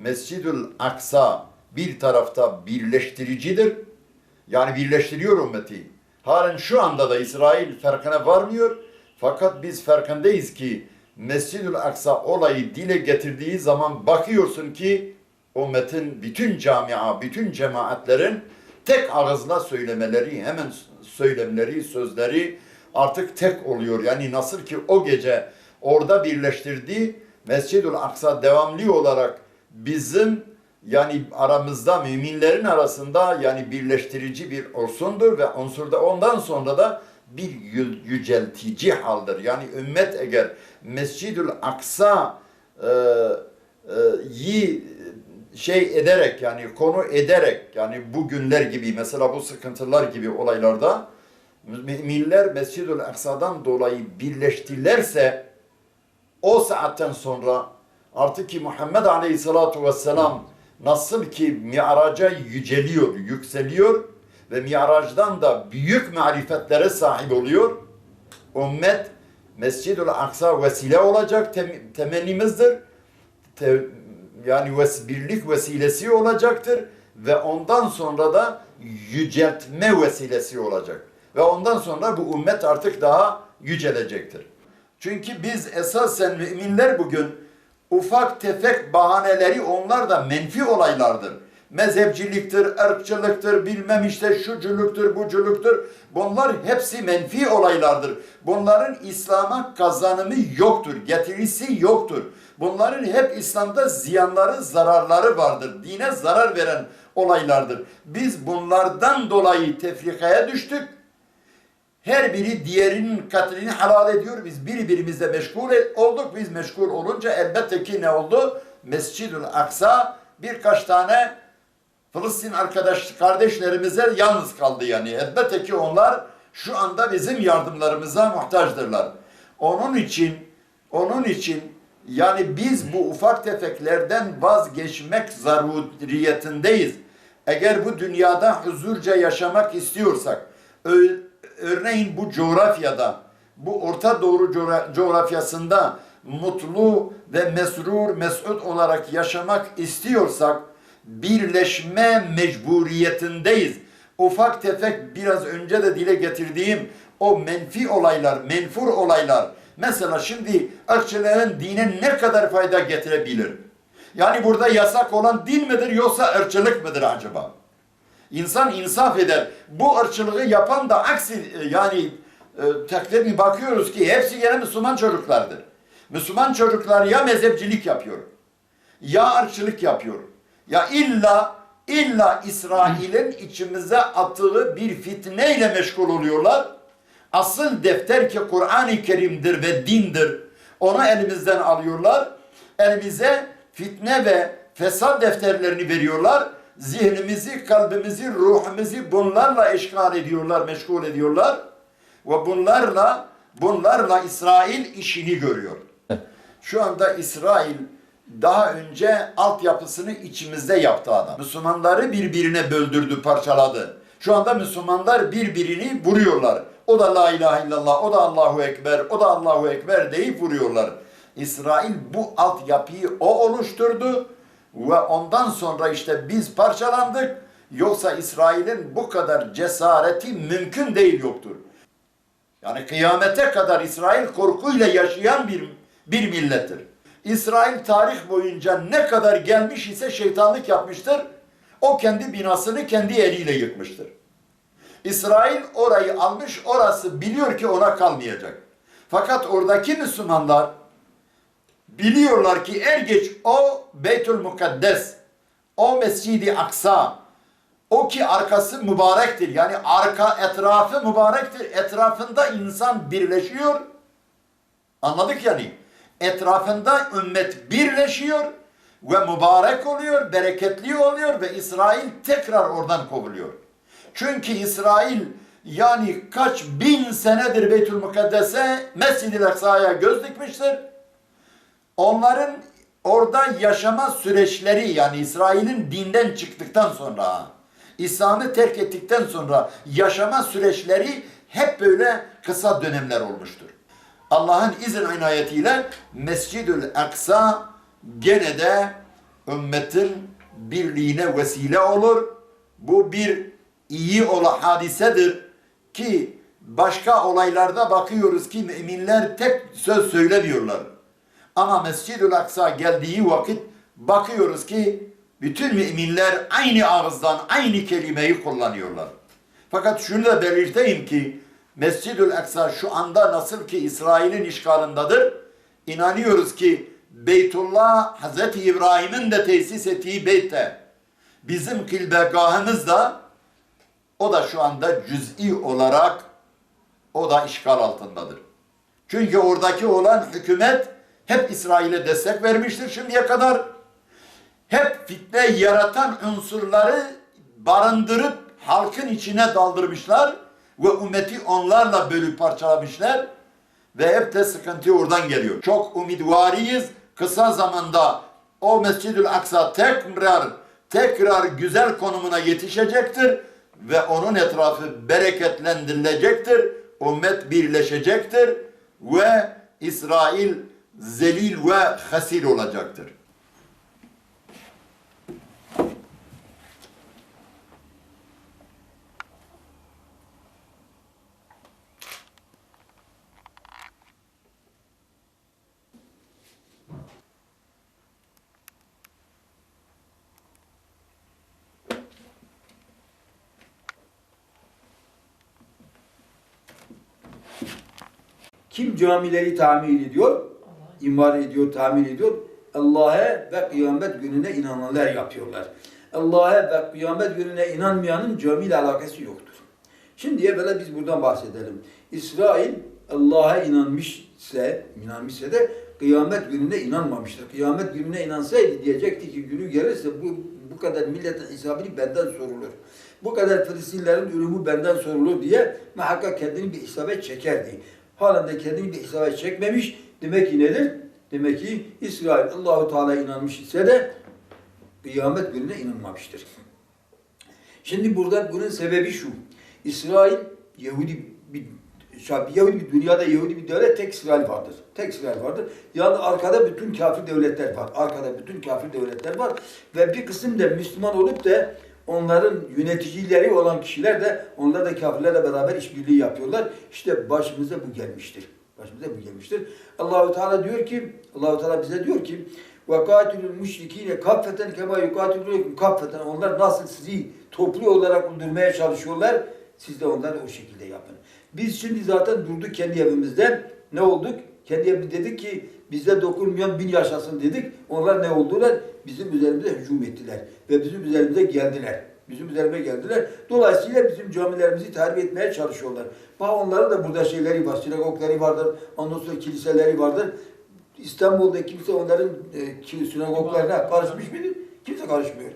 Mescidül Aksa bir tarafta birleştiricidir. Yani birleştiriyor ümmeti. Halen şu anda da İsrail farkına varmıyor. Fakat biz farkındayız ki Mescidül Aksa olayı dile getirdiği zaman bakıyorsun ki ümmetin bütün camia, bütün cemaatlerin tek ağızla söylemeleri, hemen söylemleri, sözleri artık tek oluyor. Yani nasıl ki o gece orada birleştirdiği Mescidül Aksa devamlı olarak bizim yani aramızda müminlerin arasında yani birleştirici bir unsurdur ve unsurda ondan sonra da bir yü- yüceltici haldir. Yani ümmet eğer Mescidül Aksa e, e, yi şey ederek yani konu ederek yani bu günler gibi mesela bu sıkıntılar gibi olaylarda müminler Mescidül Aksa'dan dolayı birleştilerse o saatten sonra artık ki Muhammed Aleyhisselatu Vesselam nasıl ki mi'raca yüceliyor, yükseliyor ve mi'racdan da büyük marifetlere sahip oluyor. Ümmet Mescidül Aksa vesile olacak tem- temennimizdir. Te- yani ves- birlik vesilesi olacaktır ve ondan sonra da yüceltme vesilesi olacak. Ve ondan sonra bu ümmet artık daha yücelecektir. Çünkü biz esasen müminler bugün ufak tefek bahaneleri onlar da menfi olaylardır. Mezhepçiliktir, ırkçılıktır, bilmem işte şuculuktur, buculuktur. Bunlar hepsi menfi olaylardır. Bunların İslam'a kazanımı yoktur, getirisi yoktur. Bunların hep İslam'da ziyanları, zararları vardır. Dine zarar veren olaylardır. Biz bunlardan dolayı tefrikaya düştük. Her biri diğerinin katlini halal ediyor. Biz birbirimizle meşgul olduk. Biz meşgul olunca elbette ki ne oldu? Mescidül Aksa birkaç tane Filistin arkadaş kardeşlerimize yalnız kaldı yani. Elbette ki onlar şu anda bizim yardımlarımıza muhtaçtırlar. Onun için onun için yani biz bu ufak tefeklerden vazgeçmek zaruriyetindeyiz. Eğer bu dünyada huzurca yaşamak istiyorsak, örneğin bu coğrafyada, bu Orta Doğu coğra- coğrafyasında mutlu ve mesrur, mesut olarak yaşamak istiyorsak, birleşme mecburiyetindeyiz. Ufak tefek biraz önce de dile getirdiğim o menfi olaylar, menfur olaylar. Mesela şimdi ırkçılığın dine ne kadar fayda getirebilir? Yani burada yasak olan din midir yoksa ırkçılık mıdır acaba? İnsan insaf eder. Bu ırkçılığı yapan da aksi e, yani e, takdir bir bakıyoruz ki hepsi gene Müslüman çocuklardır. Müslüman çocuklar ya mezhepçilik yapıyor, ya ırkçılık yapıyor. Ya illa illa İsrail'in içimize attığı bir fitneyle meşgul oluyorlar. Asıl defter ki Kur'an-ı Kerim'dir ve dindir. Onu elimizden alıyorlar. Elimize fitne ve fesat defterlerini veriyorlar. Zihnimizi, kalbimizi, ruhumuzu bunlarla işgal ediyorlar, meşgul ediyorlar. Ve bunlarla bunlarla İsrail işini görüyor. Şu anda İsrail daha önce altyapısını içimizde yaptı adam. Müslümanları birbirine böldürdü, parçaladı. Şu anda Müslümanlar birbirini vuruyorlar. O da la ilahe illallah, o da Allahu Ekber, o da Allahu Ekber deyip vuruyorlar. İsrail bu altyapıyı o oluşturdu ve ondan sonra işte biz parçalandık. Yoksa İsrail'in bu kadar cesareti mümkün değil yoktur. Yani kıyamete kadar İsrail korkuyla yaşayan bir, bir millettir. İsrail tarih boyunca ne kadar gelmiş ise şeytanlık yapmıştır. O kendi binasını kendi eliyle yıkmıştır. İsrail orayı almış, orası biliyor ki ona kalmayacak. Fakat oradaki Müslümanlar biliyorlar ki er geç o Beytül Mukaddes, o Mescidi Aksa, o ki arkası mübarektir. Yani arka etrafı mübarektir. Etrafında insan birleşiyor. Anladık yani. Etrafında ümmet birleşiyor ve mübarek oluyor, bereketli oluyor ve İsrail tekrar oradan kovuluyor. Çünkü İsrail yani kaç bin senedir Beytül Mukaddes'e Mescid-i Aksa'ya göz dikmiştir. Onların orada yaşama süreçleri yani İsrail'in dinden çıktıktan sonra, İslam'ı terk ettikten sonra yaşama süreçleri hep böyle kısa dönemler olmuştur. Allah'ın izin inayetiyle Mescidül Aksa gene de ümmetin birliğine vesile olur. Bu bir iyi ola hadisedir ki başka olaylarda bakıyoruz ki müminler tek söz söylemiyorlar. Ama Mescid-ül Aksa geldiği vakit bakıyoruz ki bütün müminler aynı ağızdan aynı kelimeyi kullanıyorlar. Fakat şunu da belirteyim ki Mescid-ül Aksa şu anda nasıl ki İsrail'in işgalindedir. İnanıyoruz ki Beytullah Hz. İbrahim'in de tesis ettiği beytte bizim kılbegahımız da o da şu anda cüz'i olarak o da işgal altındadır. Çünkü oradaki olan hükümet hep İsrail'e destek vermiştir şimdiye kadar. Hep fitne yaratan unsurları barındırıp halkın içine daldırmışlar ve ümmeti onlarla bölüp parçalamışlar ve hep de sıkıntı oradan geliyor. Çok umidvariyiz. Kısa zamanda o Mescid-ül Aksa tekrar tekrar güzel konumuna yetişecektir ve onun etrafı bereketlendirilecektir. Ümmet birleşecektir ve İsrail zelil ve hasil olacaktır. Kim camileri tamir ediyor, imar ediyor, tamir ediyor? Allah'a ve kıyamet gününe inananlar yapıyorlar. Allah'a ve kıyamet gününe inanmayanın camiyle alakası yoktur. Şimdiye böyle biz buradan bahsedelim. İsrail Allah'a inanmışsa, inanmışsa de kıyamet gününe inanmamıştır. Kıyamet gününe inansaydı diyecekti ki günü gelirse bu bu kadar milletin hesabını benden sorulur. Bu kadar Filistinlerin ölümü benden sorulur diye muhakkak kendini bir hesaba çekerdi. Halen de kendini bir hesaba çekmemiş. Demek ki nedir? Demek ki İsrail Allahu Teala inanmış ise de kıyamet gününe inanmamıştır. Şimdi burada bunun sebebi şu. İsrail Yahudi bir Yahudi bir dünyada Yahudi bir devlet tek İsrail vardır. Tek İsrail vardır. Yani arkada bütün kafir devletler var. Arkada bütün kafir devletler var ve bir kısım da Müslüman olup da onların yöneticileri olan kişiler de onlar da kafirlerle beraber işbirliği yapıyorlar. İşte başımıza bu gelmiştir. Başımıza bu gelmiştir. Allahu Teala diyor ki Allahu Teala bize diyor ki ve katilul müşrikine kaffeten kema yukatilukum kaffeten onlar nasıl sizi toplu olarak öldürmeye çalışıyorlar siz de onları o şekilde yapın. Biz şimdi zaten durduk kendi evimizde. Ne olduk? Kendi evimizde dedik ki bize dokunmayan bin yaşasın dedik. Onlar ne oldular? Bizim üzerimize hücum ettiler. Ve bizim üzerimize geldiler. Bizim üzerime geldiler. Dolayısıyla bizim camilerimizi tahrip etmeye çalışıyorlar. Bak onların da burada şeyleri var. Sinagogları vardır. Ondan sonra kiliseleri vardır. İstanbul'da kimse onların e, sinagoglarına karışmış mıdır? Kimse karışmıyor.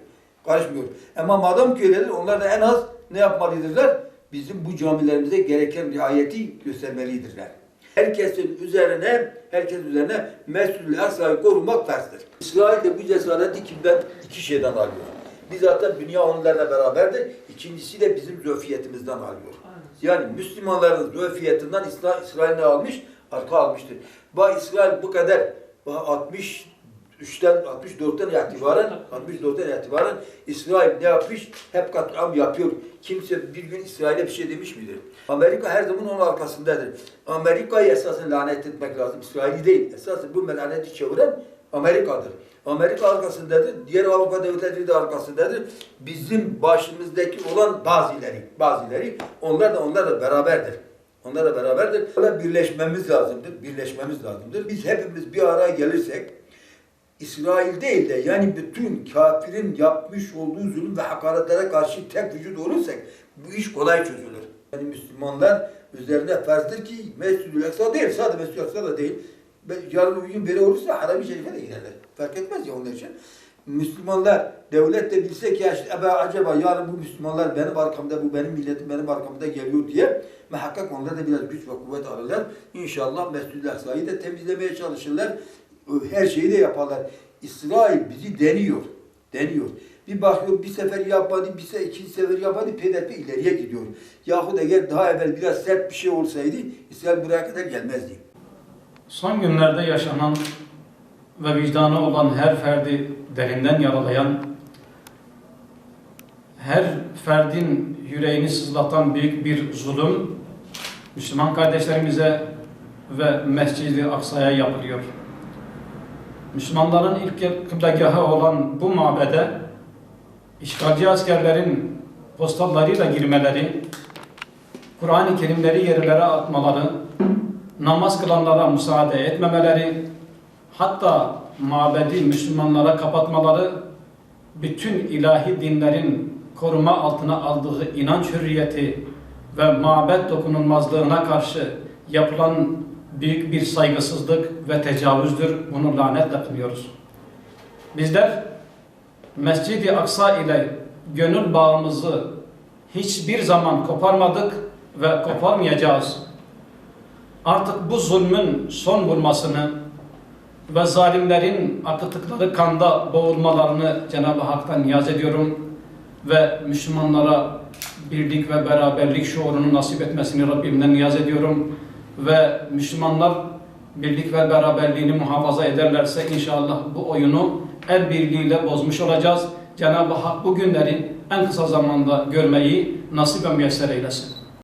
Karışmıyor. Ama madem ki öyledir, onlar da en az ne yapmalıdırlar? Bizim bu camilerimize gereken riayeti göstermelidirler. Herkesin üzerine, herkesin üzerine Mescid-ül Aksa'yı korumak farzdır. İsrail de bu cesareti kimden? iki şeyden alıyor. Bir zaten dünya onlarla beraberdir. İkincisi de bizim zöfiyetimizden alıyor. Yani Müslümanların zöfiyetinden İsrail, İsrail ne almış? Arka almıştır. Bak İsrail bu kadar bak 60 3'ten 64'ten itibaren 64'ten itibaren İsrail ne yapmış? Hep katliam yapıyor. Kimse bir gün İsrail'e bir şey demiş midir? Amerika her zaman onun arkasındadır. Amerika'yı esasen lanet etmek lazım. İsrail'i değil. Esasen bu laneti çeviren Amerika'dır. Amerika arkasındadır. Diğer Avrupa devletleri de arkasındadır. Bizim başımızdaki olan bazıları, bazıları onlar da onlarla beraberdir. Onlarla beraberdir. Böyle birleşmemiz lazımdır. Birleşmemiz lazımdır. Biz hepimiz bir araya gelirsek İsrail değil de yani bütün kafirin yapmış olduğu zulüm ve hakaretlere karşı tek vücut olursak bu iş kolay çözülür. Yani Müslümanlar üzerine farzdır ki Mescid-ül Aksa değil, sadece Mescid-ül Aksa da değil. Yarın bir gün biri olursa Harami Şerif'e de giderler. Fark etmez ya onlar için. Müslümanlar devlet de bilse ki ya işte, "Ebe, acaba yarın bu Müslümanlar benim arkamda, bu benim milletim benim arkamda geliyor diye muhakkak onlar da biraz güç ve kuvvet alırlar. İnşallah Aksa'yı da temizlemeye çalışırlar. Her şeyi de yaparlar. İsrail bizi deniyor. Deniyor. Bir bakıyor bir sefer yapmadı, bir sefer ikinci sefer yapmadı, peyderpey ileriye gidiyor. Yahut eğer daha evvel biraz sert bir şey olsaydı İsrail buraya kadar gelmezdi. Son günlerde yaşanan ve vicdanı olan her ferdi derinden yaralayan, her ferdin yüreğini sızlatan büyük bir zulüm Müslüman kardeşlerimize ve Mescid-i Aksa'ya yapılıyor. Müslümanların ilk kıblegahı olan bu mabede işgalci askerlerin postallarıyla girmeleri, Kur'an-ı Kerimleri yerlere atmaları, namaz kılanlara müsaade etmemeleri, hatta mabedi Müslümanlara kapatmaları, bütün ilahi dinlerin koruma altına aldığı inanç hürriyeti ve mabet dokunulmazlığına karşı yapılan büyük bir saygısızlık ve tecavüzdür. Bunu lanetle kınıyoruz. Bizler Mescid-i Aksa ile gönül bağımızı hiçbir zaman koparmadık ve koparmayacağız. Artık bu zulmün son bulmasını ve zalimlerin akıttıkları kanda boğulmalarını Cenab-ı Hak'tan niyaz ediyorum ve Müslümanlara birlik ve beraberlik şuurunu nasip etmesini Rabbimden niyaz ediyorum ve Müslümanlar birlik ve beraberliğini muhafaza ederlerse inşallah bu oyunu el birliğiyle bozmuş olacağız. Cenab-ı Hak bu günleri en kısa zamanda görmeyi nasip ve müyesser eylesin.